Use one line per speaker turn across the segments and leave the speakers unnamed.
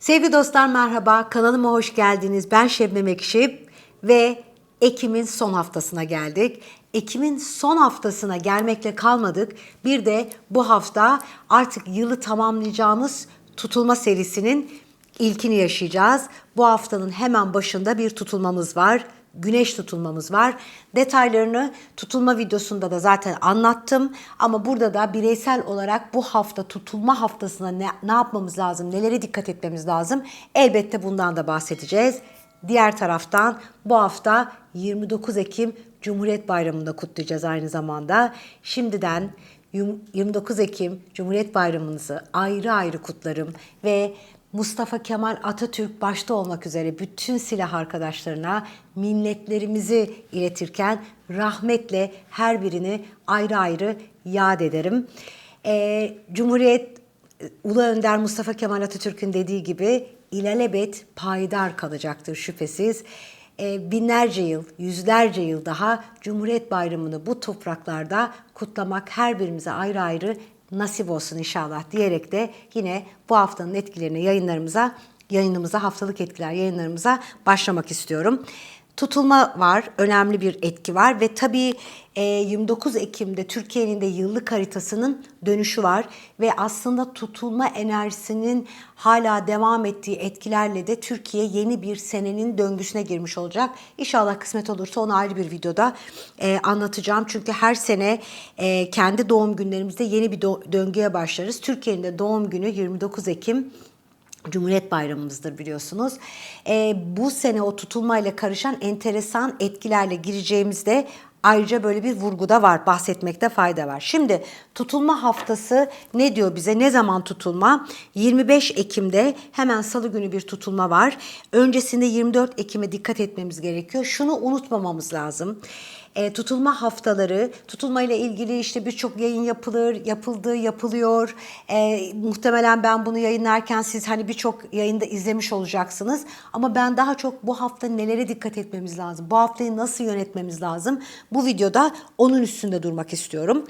Sevgili dostlar merhaba, kanalıma hoş geldiniz. Ben Şebnem Ekşi ve Ekim'in son haftasına geldik. Ekim'in son haftasına gelmekle kalmadık. Bir de bu hafta artık yılı tamamlayacağımız tutulma serisinin ilkini yaşayacağız. Bu haftanın hemen başında bir tutulmamız var. Güneş tutulmamız var. Detaylarını tutulma videosunda da zaten anlattım. Ama burada da bireysel olarak bu hafta tutulma haftasına ne, ne yapmamız lazım, nelere dikkat etmemiz lazım? Elbette bundan da bahsedeceğiz. Diğer taraftan bu hafta 29 Ekim Cumhuriyet Bayramı'nda kutlayacağız aynı zamanda. Şimdiden 29 Ekim Cumhuriyet Bayramınızı ayrı ayrı kutlarım ve Mustafa Kemal Atatürk başta olmak üzere bütün silah arkadaşlarına minnetlerimizi iletirken rahmetle her birini ayrı ayrı yad ederim. Ee, Cumhuriyet Ulu Önder Mustafa Kemal Atatürk'ün dediği gibi ilelebet payidar kalacaktır şüphesiz. Ee, binlerce yıl, yüzlerce yıl daha Cumhuriyet Bayramı'nı bu topraklarda kutlamak her birimize ayrı ayrı nasip olsun inşallah diyerek de yine bu haftanın etkilerini yayınlarımıza, yayınımıza, haftalık etkiler yayınlarımıza başlamak istiyorum. Tutulma var, önemli bir etki var ve tabii e, 29 Ekim'de Türkiye'nin de yıllık haritasının dönüşü var ve aslında tutulma enerjisinin hala devam ettiği etkilerle de Türkiye yeni bir senenin döngüsüne girmiş olacak. İnşallah kısmet olursa onu ayrı bir videoda e, anlatacağım. Çünkü her sene e, kendi doğum günlerimizde yeni bir döngüye başlarız. Türkiye'nin de doğum günü 29 Ekim Cumhuriyet Bayramımızdır biliyorsunuz. Ee, bu sene o tutulmayla karışan enteresan etkilerle gireceğimizde ayrıca böyle bir vurguda var, bahsetmekte fayda var. Şimdi tutulma haftası ne diyor bize? Ne zaman tutulma? 25 Ekim'de hemen salı günü bir tutulma var. Öncesinde 24 Ekim'e dikkat etmemiz gerekiyor. Şunu unutmamamız lazım e, tutulma haftaları, tutulma ile ilgili işte birçok yayın yapılır, yapıldı, yapılıyor. E, muhtemelen ben bunu yayınlarken siz hani birçok yayında izlemiş olacaksınız. Ama ben daha çok bu hafta nelere dikkat etmemiz lazım, bu haftayı nasıl yönetmemiz lazım? Bu videoda onun üstünde durmak istiyorum.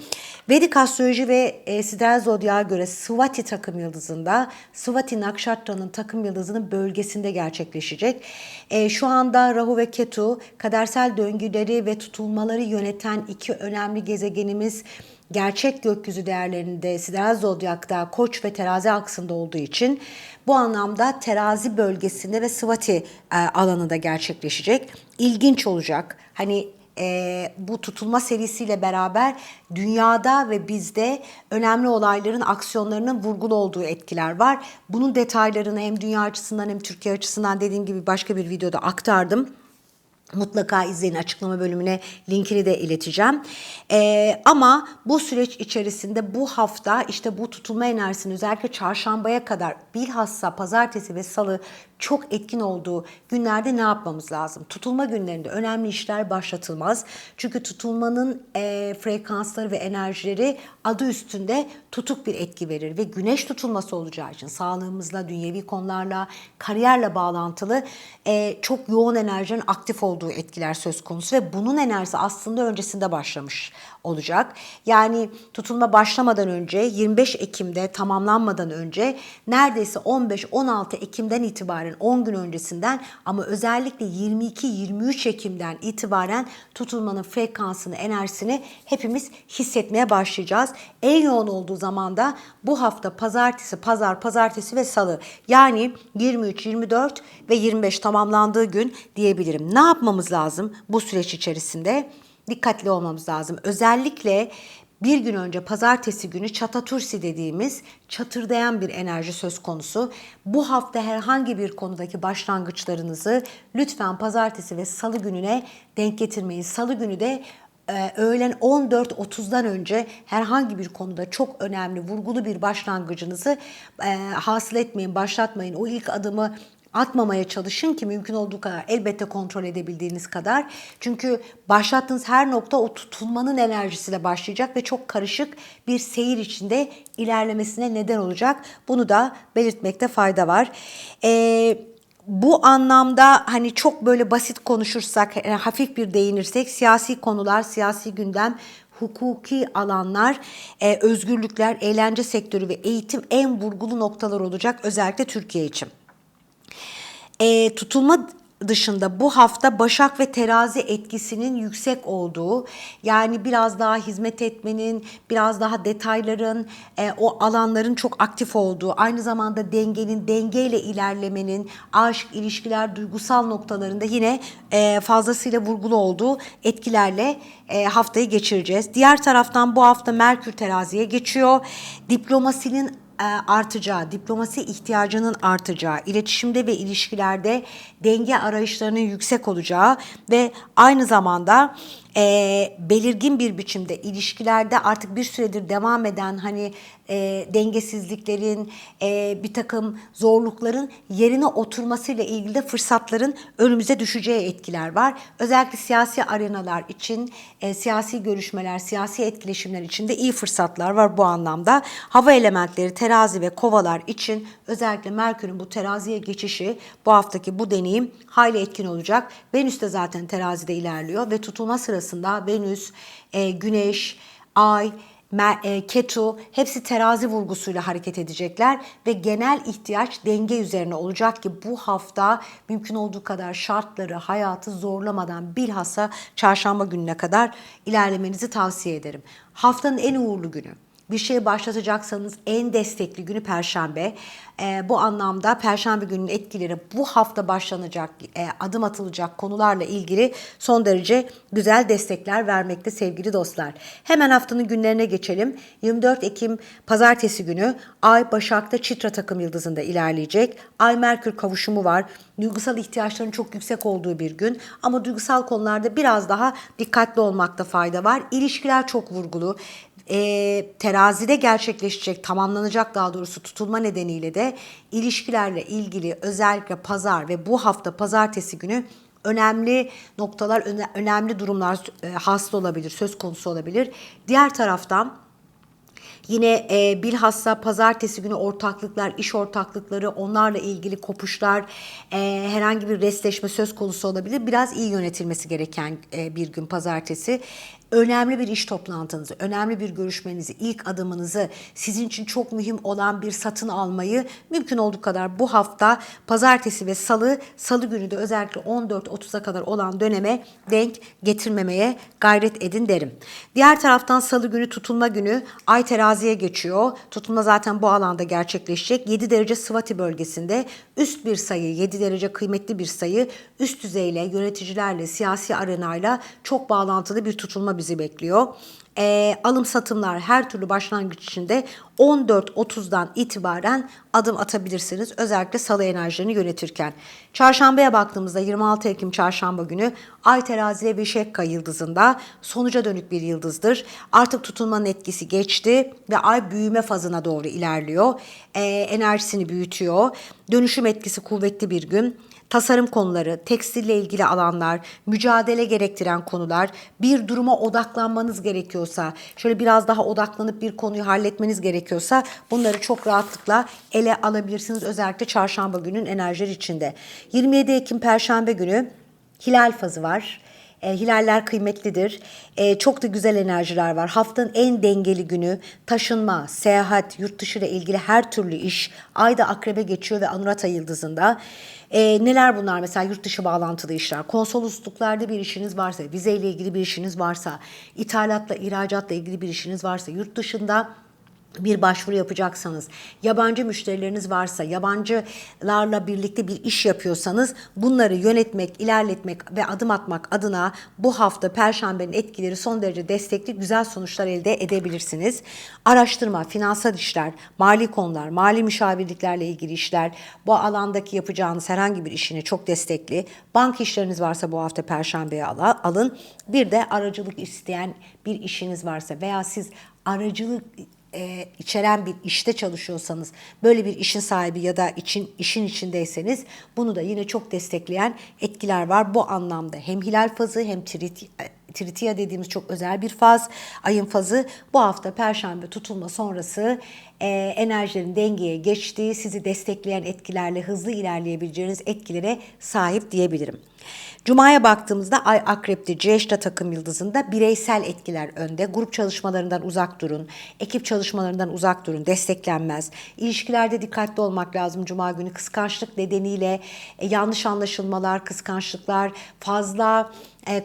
Vedik astroloji ve e, Sideral Zodya'ya göre Swati takım yıldızında, Swati Nakshatra'nın takım yıldızının bölgesinde gerçekleşecek. E, şu anda Rahu ve Ketu kadersel döngüleri ve tutulmaları yöneten iki önemli gezegenimiz gerçek gökyüzü değerlerinde Sideral Zodyak'ta Koç ve Terazi aksında olduğu için bu anlamda terazi bölgesinde ve Swati e, alanında gerçekleşecek. İlginç olacak. Hani e, bu tutulma serisiyle beraber dünyada ve bizde önemli olayların aksiyonlarının vurgulu olduğu etkiler var. Bunun detaylarını hem dünya açısından hem Türkiye açısından dediğim gibi başka bir videoda aktardım. Mutlaka izleyin açıklama bölümüne linkini de ileteceğim. Ee, ama bu süreç içerisinde bu hafta işte bu tutulma enerjisinin özellikle çarşambaya kadar bilhassa pazartesi ve salı çok etkin olduğu günlerde ne yapmamız lazım? Tutulma günlerinde önemli işler başlatılmaz. Çünkü tutulmanın e, frekansları ve enerjileri adı üstünde tutuk bir etki verir ve güneş tutulması olacağı için sağlığımızla, dünyevi konularla, kariyerle bağlantılı e, çok yoğun enerjinin aktif olduğu etkiler söz konusu ve bunun enerjisi aslında öncesinde başlamış olacak. Yani tutulma başlamadan önce 25 Ekim'de tamamlanmadan önce neredeyse 15-16 Ekim'den itibaren 10 gün öncesinden ama özellikle 22-23 Ekim'den itibaren tutulmanın frekansını, enerjisini hepimiz hissetmeye başlayacağız. En yoğun olduğu zaman da bu hafta pazartesi, pazar, pazartesi ve salı yani 23, 24 ve 25 tamamlandığı gün diyebilirim. Ne yapmamız lazım bu süreç içerisinde? Dikkatli olmamız lazım. Özellikle bir gün önce pazartesi günü çatatursi dediğimiz çatırdayan bir enerji söz konusu. Bu hafta herhangi bir konudaki başlangıçlarınızı lütfen pazartesi ve salı gününe denk getirmeyin. Salı günü de e, öğlen 14.30'dan önce herhangi bir konuda çok önemli, vurgulu bir başlangıcınızı e, hasıl etmeyin, başlatmayın. O ilk adımı atmamaya çalışın ki mümkün olduğu kadar elbette kontrol edebildiğiniz kadar. Çünkü başlattığınız her nokta o tutulmanın enerjisiyle başlayacak ve çok karışık bir seyir içinde ilerlemesine neden olacak. Bunu da belirtmekte fayda var. Eee bu anlamda hani çok böyle basit konuşursak, yani hafif bir değinirsek siyasi konular, siyasi gündem, hukuki alanlar, e, özgürlükler, eğlence sektörü ve eğitim en vurgulu noktalar olacak özellikle Türkiye için. E, tutulma dışında bu hafta Başak ve Terazi etkisinin yüksek olduğu yani biraz daha hizmet etmenin, biraz daha detayların, e, o alanların çok aktif olduğu, aynı zamanda dengenin, dengeyle ilerlemenin, aşk, ilişkiler, duygusal noktalarında yine e, fazlasıyla vurgulu olduğu etkilerle e, haftayı geçireceğiz. Diğer taraftan bu hafta Merkür Terazi'ye geçiyor. Diplomasinin artacağı, diplomasi ihtiyacının artacağı, iletişimde ve ilişkilerde denge arayışlarının yüksek olacağı ve aynı zamanda e, belirgin bir biçimde ilişkilerde artık bir süredir devam eden hani e, dengesizliklerin, e, bir takım zorlukların yerine oturmasıyla ilgili de fırsatların önümüze düşeceği etkiler var. Özellikle siyasi arenalar için, e, siyasi görüşmeler, siyasi etkileşimler için de iyi fırsatlar var bu anlamda. Hava elementleri, terazi ve kovalar için özellikle Merkür'ün bu teraziye geçişi bu haftaki bu deneyim hayli etkin olacak. Venüs de zaten terazide ilerliyor ve tutulma sırasında Venüs, e, Güneş, Ay, e, Ketu hepsi terazi vurgusuyla hareket edecekler ve genel ihtiyaç denge üzerine olacak ki bu hafta mümkün olduğu kadar şartları, hayatı zorlamadan bilhassa çarşamba gününe kadar ilerlemenizi tavsiye ederim. Haftanın en uğurlu günü bir şeye başlatacaksanız en destekli günü Perşembe. E, bu anlamda Perşembe gününün etkileri bu hafta başlanacak, e, adım atılacak konularla ilgili son derece güzel destekler vermekte sevgili dostlar. Hemen haftanın günlerine geçelim. 24 Ekim Pazartesi günü Ay Başak'ta Çitra takım yıldızında ilerleyecek. Ay Merkür kavuşumu var. Duygusal ihtiyaçların çok yüksek olduğu bir gün ama duygusal konularda biraz daha dikkatli olmakta fayda var. İlişkiler çok vurgulu e, terazide gerçekleşecek, tamamlanacak daha doğrusu tutulma nedeniyle de ilişkilerle ilgili özellikle pazar ve bu hafta pazartesi günü önemli noktalar, önemli durumlar e, hasıl olabilir, söz konusu olabilir. Diğer taraftan Yine e, bilhassa pazartesi günü ortaklıklar, iş ortaklıkları, onlarla ilgili kopuşlar, e, herhangi bir resleşme söz konusu olabilir. Biraz iyi yönetilmesi gereken e, bir gün pazartesi önemli bir iş toplantınızı, önemli bir görüşmenizi, ilk adımınızı, sizin için çok mühim olan bir satın almayı mümkün olduğu kadar bu hafta pazartesi ve salı, salı günü de özellikle 14-30'a kadar olan döneme denk getirmemeye gayret edin derim. Diğer taraftan salı günü tutulma günü ay teraziye geçiyor. Tutulma zaten bu alanda gerçekleşecek. 7 derece Sıvati bölgesinde üst bir sayı, 7 derece kıymetli bir sayı üst düzeyle, yöneticilerle, siyasi arenayla çok bağlantılı bir tutulma bizi bekliyor. E, alım satımlar her türlü başlangıç içinde 14.30'dan itibaren adım atabilirsiniz. Özellikle salı enerjilerini yönetirken. Çarşambaya baktığımızda 26 Ekim çarşamba günü Ay teraziye ve Şekka yıldızında sonuca dönük bir yıldızdır. Artık tutulmanın etkisi geçti ve Ay büyüme fazına doğru ilerliyor. E, enerjisini büyütüyor. Dönüşüm etkisi kuvvetli bir gün tasarım konuları, tekstille ilgili alanlar, mücadele gerektiren konular, bir duruma odaklanmanız gerekiyorsa, şöyle biraz daha odaklanıp bir konuyu halletmeniz gerekiyorsa bunları çok rahatlıkla ele alabilirsiniz. Özellikle çarşamba günün enerjileri içinde. 27 Ekim Perşembe günü hilal fazı var. E, hilaller kıymetlidir. E, çok da güzel enerjiler var. Haftanın en dengeli günü taşınma, seyahat, yurt dışı ile ilgili her türlü iş ayda akrebe geçiyor ve Anurata yıldızında. E, neler bunlar mesela yurt dışı bağlantılı işler, konsolosluklarda bir işiniz varsa, vizeyle ilgili bir işiniz varsa, ithalatla, ihracatla ilgili bir işiniz varsa, yurt dışında bir başvuru yapacaksanız, yabancı müşterileriniz varsa, yabancılarla birlikte bir iş yapıyorsanız bunları yönetmek, ilerletmek ve adım atmak adına bu hafta Perşembenin etkileri son derece destekli güzel sonuçlar elde edebilirsiniz. Araştırma, finansal işler, mali konular, mali müşavirliklerle ilgili işler, bu alandaki yapacağınız herhangi bir işini çok destekli. Bank işleriniz varsa bu hafta Perşembe'ye alın. Bir de aracılık isteyen bir işiniz varsa veya siz aracılık e, içeren bir işte çalışıyorsanız, böyle bir işin sahibi ya da için işin içindeyseniz bunu da yine çok destekleyen etkiler var bu anlamda. Hem hilal fazı hem trit Tritiya dediğimiz çok özel bir faz. Ayın fazı bu hafta Perşembe tutulma sonrası e, enerjilerin dengeye geçtiği, sizi destekleyen etkilerle hızlı ilerleyebileceğiniz etkilere sahip diyebilirim. Cuma'ya baktığımızda Ay Akrep'te Ceşta takım yıldızında bireysel etkiler önde. Grup çalışmalarından uzak durun. Ekip çalışmalarından uzak durun. Desteklenmez. İlişkilerde dikkatli olmak lazım Cuma günü. Kıskançlık nedeniyle e, yanlış anlaşılmalar, kıskançlıklar, fazla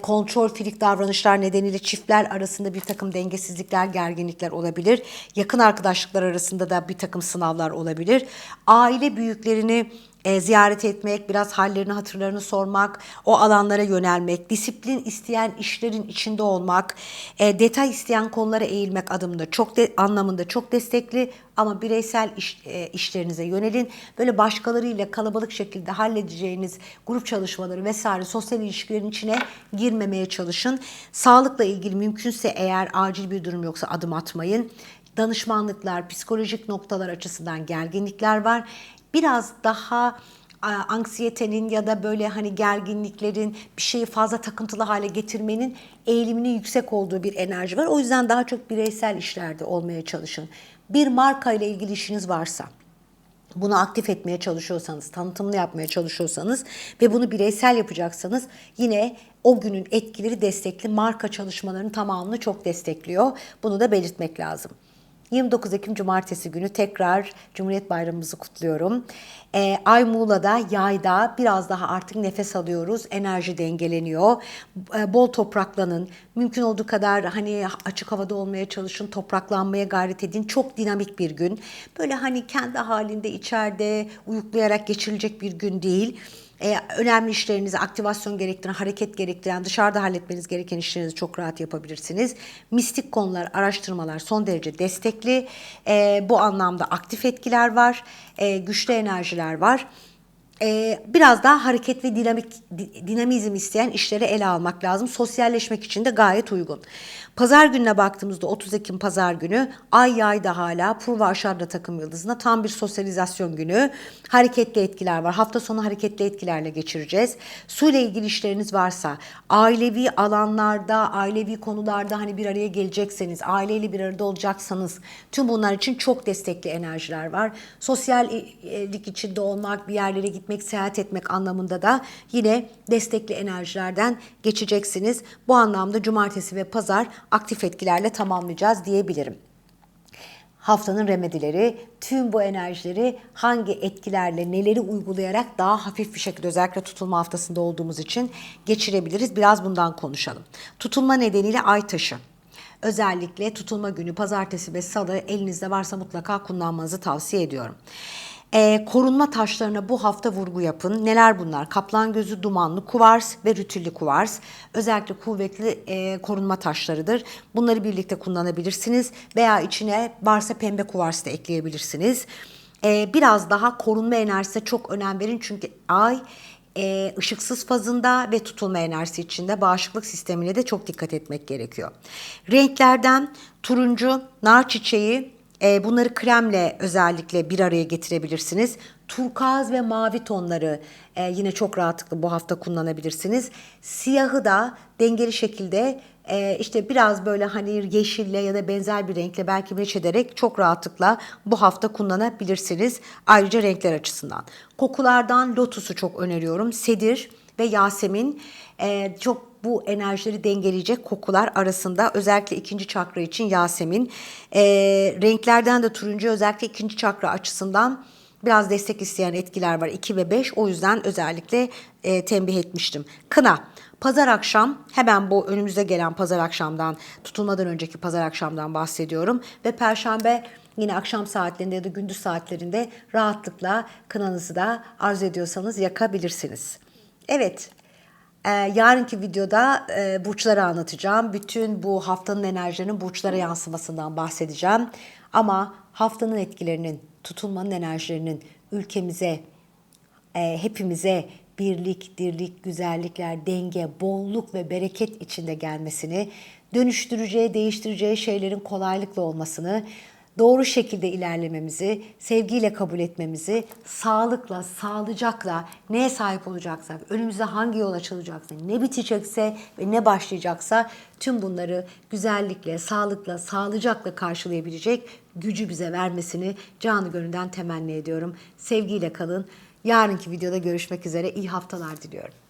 kontrol filik davranışlar nedeniyle çiftler arasında bir takım dengesizlikler, gerginlikler olabilir. Yakın arkadaşlıklar arasında da bir takım sınavlar olabilir. Aile büyüklerini e, ziyaret etmek, biraz hallerini, hatırlarını sormak, o alanlara yönelmek, disiplin isteyen işlerin içinde olmak, e, detay isteyen konulara eğilmek adımında çok de, anlamında çok destekli ama bireysel iş, e, işlerinize yönelin. Böyle başkalarıyla kalabalık şekilde halledeceğiniz grup çalışmaları vesaire sosyal ilişkilerin içine girmemeye çalışın. Sağlıkla ilgili mümkünse eğer acil bir durum yoksa adım atmayın. Danışmanlıklar, psikolojik noktalar açısından gerginlikler var biraz daha anksiyetenin ya da böyle hani gerginliklerin bir şeyi fazla takıntılı hale getirmenin eğiliminin yüksek olduğu bir enerji var. O yüzden daha çok bireysel işlerde olmaya çalışın. Bir marka ile ilgili işiniz varsa bunu aktif etmeye çalışıyorsanız, tanıtımını yapmaya çalışıyorsanız ve bunu bireysel yapacaksanız yine o günün etkileri destekli marka çalışmalarının tamamını çok destekliyor. Bunu da belirtmek lazım. 29 Ekim Cumartesi günü tekrar Cumhuriyet Bayramımızı kutluyorum. Ee, Ay Muğla'da, yayda biraz daha artık nefes alıyoruz. Enerji dengeleniyor. Ee, bol topraklanın. Mümkün olduğu kadar hani açık havada olmaya çalışın. Topraklanmaya gayret edin. Çok dinamik bir gün. Böyle hani kendi halinde içeride uyuklayarak geçirilecek bir gün değil e, önemli işlerinizi aktivasyon gerektiren, hareket gerektiren, dışarıda halletmeniz gereken işlerinizi çok rahat yapabilirsiniz. Mistik konular, araştırmalar son derece destekli. E, bu anlamda aktif etkiler var, e, güçlü enerjiler var e, biraz daha hareket ve dinamik dinamizm isteyen işleri ele almak lazım. Sosyalleşmek için de gayet uygun. Pazar gününe baktığımızda 30 Ekim pazar günü Ay yayda hala Purva Aşarda takım yıldızına tam bir sosyalizasyon günü. Hareketli etkiler var. Hafta sonu hareketli etkilerle geçireceğiz. Su ile ilgili işleriniz varsa, ailevi alanlarda, ailevi konularda hani bir araya gelecekseniz, aileyle bir arada olacaksanız tüm bunlar için çok destekli enerjiler var. Sosyallik içinde olmak, bir yerlere gitmek, seyahat etmek anlamında da yine destekli enerjilerden geçeceksiniz. Bu anlamda cumartesi ve pazar aktif etkilerle tamamlayacağız diyebilirim. Haftanın remedileri, tüm bu enerjileri hangi etkilerle, neleri uygulayarak daha hafif bir şekilde özellikle tutulma haftasında olduğumuz için geçirebiliriz. Biraz bundan konuşalım. Tutulma nedeniyle ay taşı. Özellikle tutulma günü pazartesi ve salı elinizde varsa mutlaka kullanmanızı tavsiye ediyorum. E, korunma taşlarına bu hafta vurgu yapın. Neler bunlar? Kaplan gözü, dumanlı kuvars ve rütüllü kuvars. Özellikle kuvvetli e, korunma taşlarıdır. Bunları birlikte kullanabilirsiniz veya içine varsa pembe kuvars da ekleyebilirsiniz. E, biraz daha korunma enerjisine çok önem verin çünkü ay e, ışıksız fazında ve tutulma enerjisi içinde bağışıklık sistemine de çok dikkat etmek gerekiyor. Renklerden turuncu, nar çiçeği, e, bunları kremle özellikle bir araya getirebilirsiniz. Turkaz ve mavi tonları e, yine çok rahatlıkla bu hafta kullanabilirsiniz. Siyahı da dengeli şekilde e, işte biraz böyle hani yeşille ya da benzer bir renkle belki meç ederek çok rahatlıkla bu hafta kullanabilirsiniz. Ayrıca renkler açısından. Kokulardan lotusu çok öneriyorum. Sedir ve Yasemin e, çok bu enerjileri dengeleyecek kokular arasında özellikle ikinci çakra için Yasemin. E, renklerden de turuncu özellikle ikinci çakra açısından biraz destek isteyen etkiler var 2 ve 5 o yüzden özellikle e, tembih etmiştim. Kına pazar akşam hemen bu önümüze gelen pazar akşamdan tutulmadan önceki pazar akşamdan bahsediyorum ve perşembe yine akşam saatlerinde ya da gündüz saatlerinde rahatlıkla kınanızı da arzu ediyorsanız yakabilirsiniz. Evet ee, yarınki videoda e, burçları anlatacağım. Bütün bu haftanın enerjilerinin burçlara yansımasından bahsedeceğim. Ama haftanın etkilerinin, tutulmanın enerjilerinin ülkemize, e, hepimize birlik, dirlik, güzellikler, denge, bolluk ve bereket içinde gelmesini, dönüştüreceği, değiştireceği şeylerin kolaylıkla olmasını, doğru şekilde ilerlememizi, sevgiyle kabul etmemizi, sağlıkla, sağlıcakla neye sahip olacaksak, önümüzde hangi yol açılacaksa, ne bitecekse ve ne başlayacaksa tüm bunları güzellikle, sağlıkla, sağlıcakla karşılayabilecek gücü bize vermesini canı gönülden temenni ediyorum. Sevgiyle kalın. Yarınki videoda görüşmek üzere. İyi haftalar diliyorum.